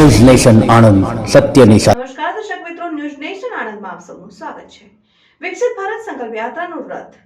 News nation Anand સત્યની સાથે નમસ્કાર, દર્શક મિત્રો, ન્યૂઝ નેશન આણંદમાં આપ સૌનું સ્વાગત છે. વિકસિત ભારત સંકલ્પ યાત્રાનું રથ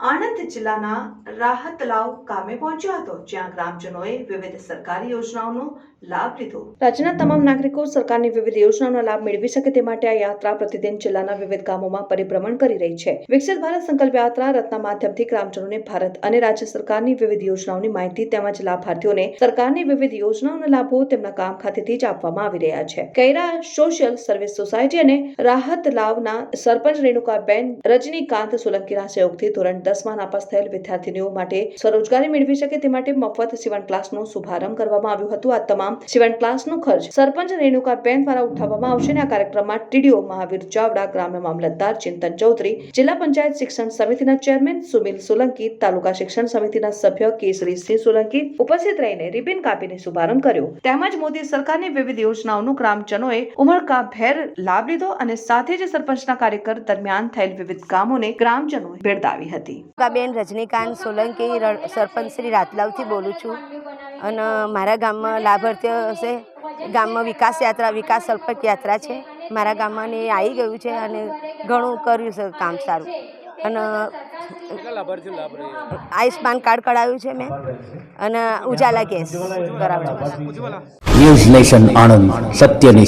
આણંદ જિલ્લાના રાહતલાવ ગામે પહોંચ્યો હતો, જ્યાં ગ્રામજનોએ વિવિધ સરકારી યોજનાઓનો લાભ લીધો. રાજ્યના તમામ નાગરિકો સરકારની વિવિધ યોજનાઓનો લાભ મેળવી શકે તે માટે આ યાત્રા પ્રતિદિન જિલ્લાના વિવિધ ગામોમાં પરિભ્રમણ કરી રહી છે. વિકસિત ભારત સંકલ્પ યાત્રા રથના માધ્યમથી ગ્રામજનોને ભારત અને રાજ્ય સરકારની વિવિધ યોજનાઓની માહિતી તેમજ લાભાર્થીઓને સરકારની વિવિધ યોજનાઓના લાભો તેમના કામ ખાતેથી જ આપવામાં આવી રહ્યા છે. કૈરા સોશિયલ સર્વિસ સોસાયટી અને રાહત લાવના સરપંચ રેણુકાબેન રજનીકાંત સોલંકીના સહયોગથી ધોરણ દસમાં નાપાસ થયેલ વિદ્યાર્થીનીઓ માટે સ્વરોજગારી મેળવી શકે તે માટે મફત સીવણ ક્લાસનો શુભારંભ કરવામાં આવ્યો હતો. આ તમામ સીવણ ક્લાસનો ખર્ચ સરપંચ રેણુકાબેન દ્વારા ઉઠાવવામાં આવશે અને આ કાર્યક્રમમાં ટીડીઓ મહાવીર ચાવડા, ગ્રામ્ય મામલતદાર ચિંતન ચૌધરી, જિલ્લા પંચાયત શિક્ષણ સમિતિના ચેરમેન સુમિલ સોલંકી, તાલુકા શિક્ષણ સમિતિના સભ્ય કેસરી સિંહ સોલંકી ઉપસ્થિત રહીને રિબિન કાપીને શુભારંભ કર્યો. તેમજ મોદી સરકારની વિવિધ યોજનાઓનો ગ્રામજનોએ ઉમળકાભેર લાભ લીધો અને સાથે જ સરપંચના કાર્યકર દરમિયાન થયેલ વિવિધ કામોને ગ્રામજનોએ બિરદાવી હતી. બેન રજનીકાંત સોલંકી સરપંચ શ્રી રાતલાવથી બોલું છું. અને મારા ગામમાં લાભાર્થીઓ હશે. ગામમાં વિકાસ યાત્રા, વિકાસ સલ્પક યાત્રા છે. મારા ગામમાં ને આવી ગયું છે અને ઘણું કર્યું છે કામ સારું. અને આયુષ્માન કાર્ડ કઢાવ્યું છે મેં. અને ઉજાલા ગેસ. કરાવ્યું ન્યૂઝ નેશન આણંદ, સત્યની